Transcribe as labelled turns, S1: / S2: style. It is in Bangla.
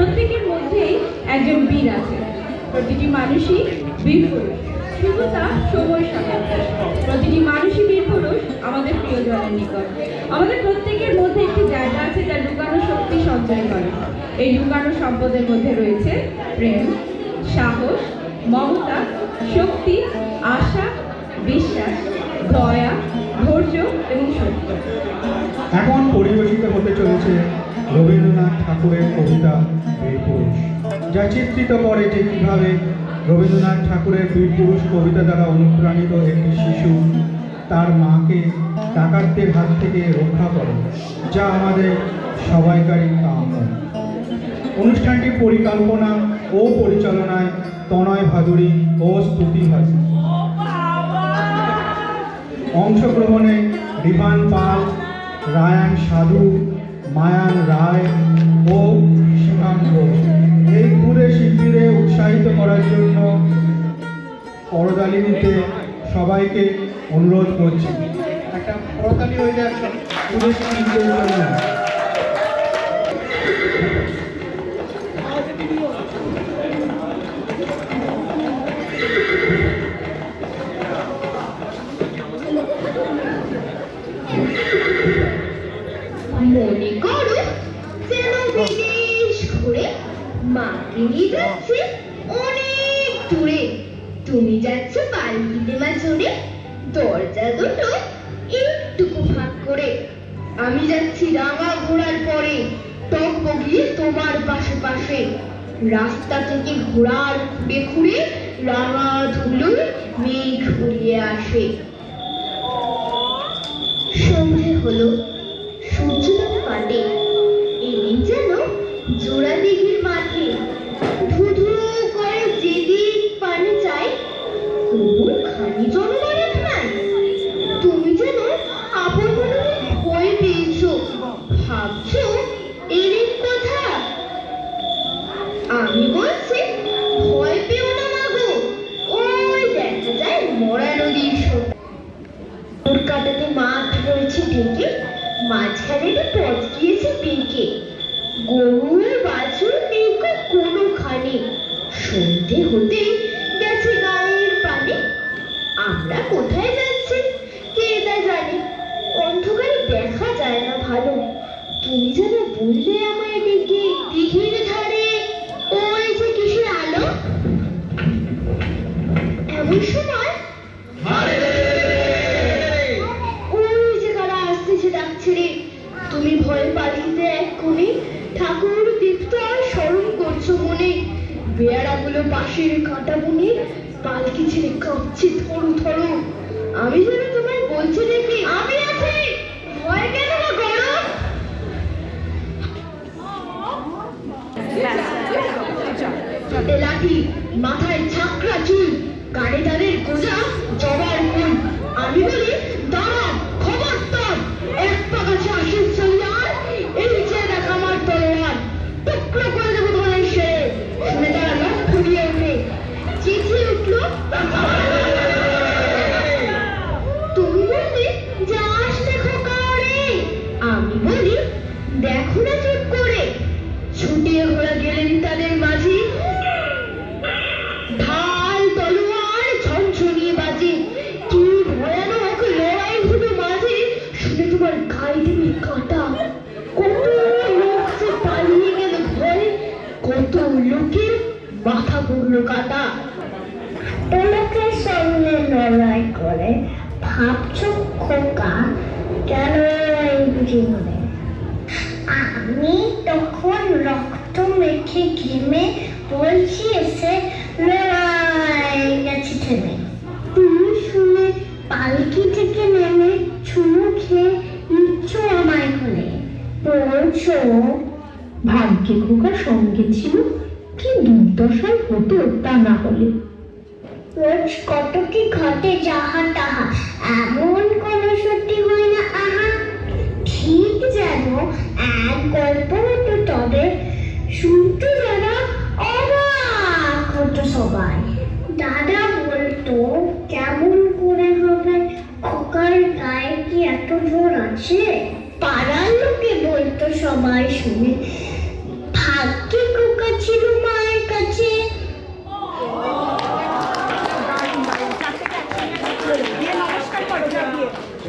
S1: প্রত্যেকের মধ্যেই একজন বীর আছে। প্রতিটি মানুষই বীর পুরুষ। শুধু তা সময় সাপেক্ষে। প্রতিটি মানুষই বীর পুরুষ আমাদের প্রিয়জনের নিকট। আমাদের প্রত্যেকের মধ্যে একটি জায়গা আছে যা লুকানো শক্তি সঞ্চয় করে। এই লুকানো সম্পদের মধ্যে রয়েছে প্রেম, সাহস, মমতা, শক্তি, আশা, বিশ্বাস, দয়া, ধৈর্য এবং সত্য।
S2: এখন পরিবেশিত হতে চলেছে রবীন্দ্রনাথ ঠাকুরের কবিতা বীরপুরুষ যা চিত্রিত করে যে কীভাবে রবীন্দ্রনাথ ঠাকুরের বীরপুরুষ কবিতা দ্বারা অনুপ্রাণিত একটি শিশু তার মাকে ডাকাতদের হাত থেকে রক্ষা করে, যা আমাদের সবাইকারই কাম্য। অনুষ্ঠানটি পরিকল্পনা ও পরিচালনায় তনয় ভাদুরী ও স্তুতি ভাদুরী অংশগ্রহণে রিভান পাল, রায়ান সাধু মায়ান রায় ও সীমাঙ্গ এই ঘুরে শিল্পীরে উৎসাহিত করার জন্য করতালি সবাইকে অনুরোধ করছি। একটা করতালি হয়ে যাচ্ছে, পুরে শিল্পীদের জন্য
S3: মনে করো যেন বিদেশ ঘুরে নিয়ে যাচ্ছে অনেক দূরে। তুমি যাচ্ছ পালকিতে মা চড়ে দরজা দুটো একটুকু ফাঁক করে। আমি যাচ্ছি রাঙা ঘোড়ার পরে, টক বগিয়ে তোমার পাশে পাশে। রাস্তা থেকে ঘোড়ার খুঁড়ে খুঁড়ে রাঙা ধুলোয় মেঘ উড়িয়ে আসে। সন্ধে হলো রয়েছে ঢেকে মাঝখানে একটা পথ গিয়েছে বেঁকে গরু বাছুর নেই কোনো কোনোখানে। সন্ধে হতে ঠাকুর দেবতার স্মরণ করছ মনে। বেয়ারাগুলো পাশের কাঁটা বুনে পালকি ছেড়ে কাঁপছে থরু থরু আমি যেন তোমায় বলছি দেখি আমি আছি! ভয় কেন না গরম লাঠি মাথায় ছাকরা চুল কানে তাদের কাটা? লোকের
S4: সঙ্গে লড়াই করে ভাবছ খোকা? কেন এই জীবনে আমি তখন রক্ত মেখে ঘেমে বলছি এসে লড়াই গেছে থেমে তুমি শুনে পালকি থেকে নেমে চুমু খেয়ে নিচ্ছ আমায় কোলে। বলছো
S5: ভাগ্যে খোকা সঙ্গে ছিল কি দুর্দশায় হতো তা না হলে?
S4: রোজ কত কি ঘটে যাহা তাহা, এমন কোন সত্যি হয় না আহা। ঠিক যেন এক গল্প হতো তবে শুনতে যারা অবাক হতো সবাই। দাদা বলতো, কেমন করে হবে? খোকার গায়ে কি এত জোর আছে? পাড়ার লোকে বলতো সবাই শুনে, ভাগ্যে খোকা